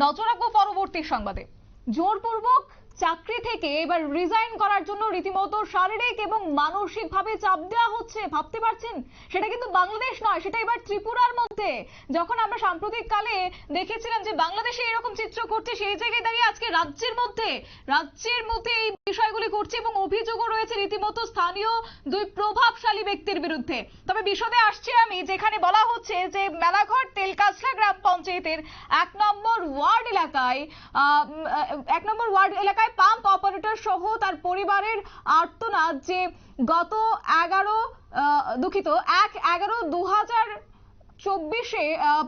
নজর রাখব পরবর্তী সংবাদে। জোরপূর্বক চাকরি থেকে এবার রিজাইন করার জন্য রীতিমতো শারীরিক এবং মানসিক ভাবে চাপ দেওয়া হচ্ছে। ভাবতে পারছেন? সেটা কিন্তু বাংলাদেশ নয়, সেটা এবার ত্রিপুরার মধ্যে। যখন আমরা সাম্প্রতিক কালে দেখেছিলাম যে বাংলাদেশে এরকম চিত্র করছে, সেই জায়গায় দাঁড়িয়ে আজকে রাজ্যের মধ্যে রাজ্যের মধ্যে এই বিষয়গুলি করছে এবং অভিযোগও রয়েছে রীতিমতো স্থানীয় দুই প্রভাবশালী ব্যক্তির বিরুদ্ধে। তবে বিশদে আসছি আমি, যেখানে বলা হচ্ছে যে গ্রাম পঞ্চায়েতের এক নম্বর ওয়ার্ড এলাকায় এক নম্বর ওয়ার্ড এলাকায় পাম্প অপারেটর সহ তার পরিবারের আর্তনাদ যে গত এগারো দুঃখিত, এক এগারো দু হাজার চব্বিশে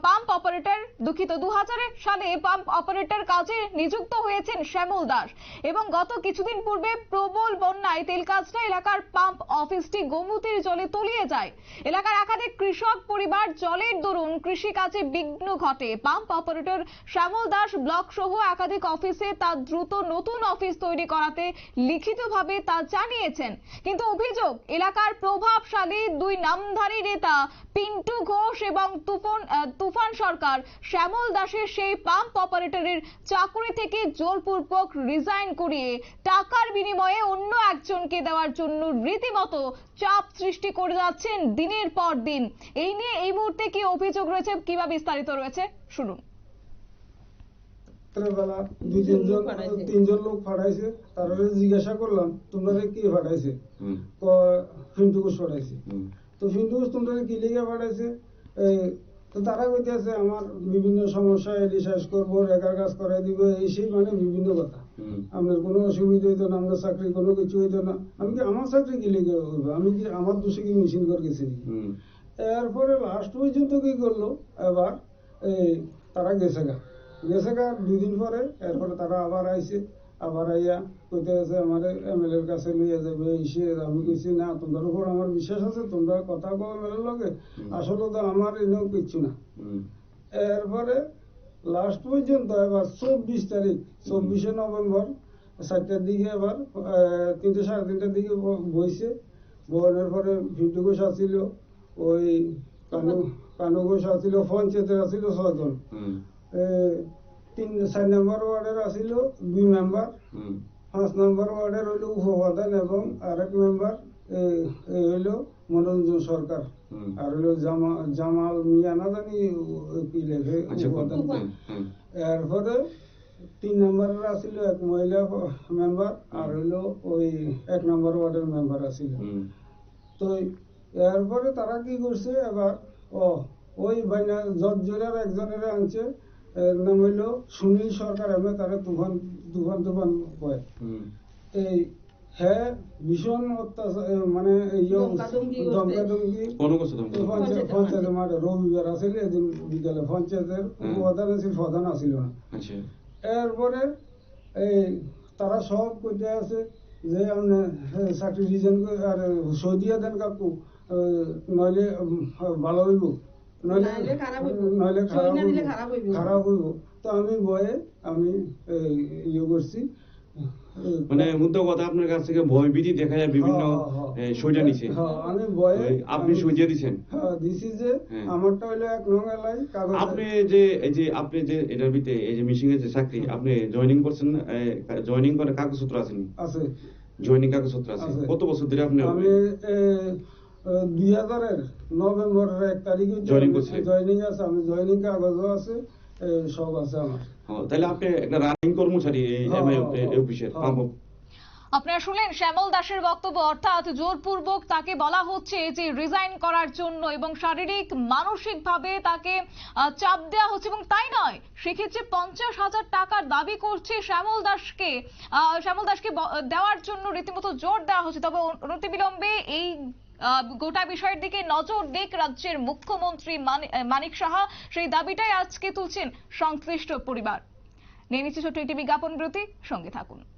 পাম্প অপারেটর দুঃখিত দু হাজার সালে পাম্প অপারেটর কাজে নিযুক্ত হয়েছেন শ্যামল দাস। এবং গত কিছুদিন পূর্বে প্রবল বন্যায় তেলকাজটা এলাকার পাম্প অফিসটি গোমুতির জলে তলিয়ে যায়। এলাকার একাধিক কৃষক পরিবার জলের দরুন কৃষি কাজে বিঘ্ন ঘটে। Pump operator Shyamal Das block সহ একাধিক অফিসে তার দ্রুত নতুন অফিস তৈরি করাতে লিখিতভাবে তা জানিয়েছেন। কিন্তু অভিযোগ, এলাকার প্রভাবশালী দুই নামধারী নেতা পিন্টু ঘোষ এবং তুফান তুফান সরকার শ্যামল দাসের সেই পাম্প অপারেটরের চাকরি থেকে জোরপূর্বক রিজাইন করিয়ে টাকার বিনিময়ে অন্য একজনকে দেওয়ার জন্য রীতিমতো চাপ সৃষ্টি করে যাচ্ছেন দিনের পর দিন। এই নিয়ে এই মুহূর্তে কি অভিযোগ রয়েছে? কীভাবে বিস্তারিত রয়েছে? শুনুন। রাত্রেবেলা দুই তিনজন তিনজন লোক ফাটাইছে তারপরে জিজ্ঞাসা করলাম তোমরা কি ফাটাইছে হুম, ফাটাইছে তো ফিন্টু তোমরা কি লিগে ফাটাইছে তো তারা কইতেছে আমার বিভিন্ন সমস্যা রিসার্চ করব রেখার কাজ করাই দিব এই সেই মানে বিভিন্ন কথা। আপনার কোনো অসুবিধা হইতো না আমরা চাকরি কোনো কিছু হইতো না। আমি কি আমার চাকরি কি লিগে হইব আমি কি আমার দোষে কি মেশিন করে গেছি এরপরে লাস্ট পর্যন্ত কি করল? এবার এই তারা গেছে গা। গেছে গা দুই দিন পরে এরপরে তারা আবার আইছে। আবার আইয়া কইতে আছে আমার এমএলএ এর কাছে লইয়া যাবে এসে আমি কইছি না তোমাদের উপর আমার বিশ্বাস আছে তোমরা কথা কো এমএলএর লগে। আসলে তো আমার এনেও কিচ্ছু না। এরপরে লাস্ট পর্যন্ত এবার চব্বিশ তারিখ চব্বিশে নভেম্বর চারটার দিকে এবার তিনটে সাড়ে তিনটার দিকে বইছে। বনের পরে ভিন্টু ঘোষ আসিল ওই কানু কানু ঘোষ আসিল পঞ্চায়েতের আসিল ছজন তিন চার নম্বর ওয়ার্ডের আসিল দুই মেম্বার পাঁচ নম্বর ওয়ার্ডের হইল উপপ্রধান এবং আরেক মেম্বার হইল মনোরঞ্জন সরকার। আর হইল জামা জামাল মিয়া না জানি কি লেখে আচ্ছা, এরপরে তিন নম্বরের আসিল এক মহিলা মেম্বার আর হইল ওই এক নম্বর ওয়ার্ডের মেম্বার আসিল তো এরপরে তারা কি করছে এবার ও ওই বাইনা জজ জোরের একজনের আনছে এর নাম হইল সুনীল সরকার এমএ তারা তুফান তুফান তুফান কয় এই হ্যাঁ ভীষণ অত্যাচার মানে পঞ্চায়েত মাঠে। রবিবার আসিল এদিন বিকালে পঞ্চায়েতের প্রধান আছিল প্রধান আসিল না। আচ্ছা। এরপরে এই তারা সব কইতে আছে যে আপনি চাকরি রিজাইন আর সই দিয়ে দেন কাকু আহ, নইলে ভালো হইব। নইলে খারাপ হইব। নইলে খারাপ হইব। খারাপ হইব। তো আমি বয়ে আমি ইয়ে করছি মানে মুদ্রা কথা আপনার কাছ থেকে ভয় ভীতি দেখা যায় বিভিন্ন হ্যাঁ, হ্যাঁ। সইটা নিছে হ্যাঁ, আমি ওই আপনি আমি- সই দিয়ে দিছেন দিছি যে। আমারটা হইল এক নং এলাই কাগজ আপনি যে এই যে আপনি যে এটার ভিতরে এই যে মিশিং এর যে চাকরি আপনি জয়েনিং করছেন জয়েনিং করে কাগজপত্র আছেন আছে জয়েনিং কাগজপত্র আছে আছে। কত বছর ধরে আপনি আমি দুই হাজারের নভেম্বরের এক তারিখে জয়নিং আছে আমি জয়নিং কাগজও আছে সব আছে আমার। তাহলে আপনি একটা রানিং কর্মচারী এই এমআই অফিসের। আপনারা শুনলেন শ্যামল দাসের বক্তব্য অর্থাৎ জোরপূর্বক তাকে বলা হচ্ছে যে রিজাইন করার জন্য এবং শারীরিক মানসিক ভাবে তাকে চাপ দেওয়া হচ্ছে এবং তাই নয় সেক্ষেত্রে পঞ্চাশ হাজার টাকার দাবি করছে শ্যামল দাসকে। আহ, শ্যামল দাসকে দেওয়ার জন্য রীতিমতো জোর দেওয়া হচ্ছে তবে অনতিবিলম্বে এই গোটা বিষয়ের দিকে নজর দিক রাজ্যের মুখ্যমন্ত্রী মানি- মানিক সাহা। সেই দাবিটাই আজকে তুলছেন সংশ্লিষ্ট পরিবার। নিয়ে নিচ্ছে ছোট্ট একটি বিজ্ঞাপন বিরতি, সঙ্গে থাকুন।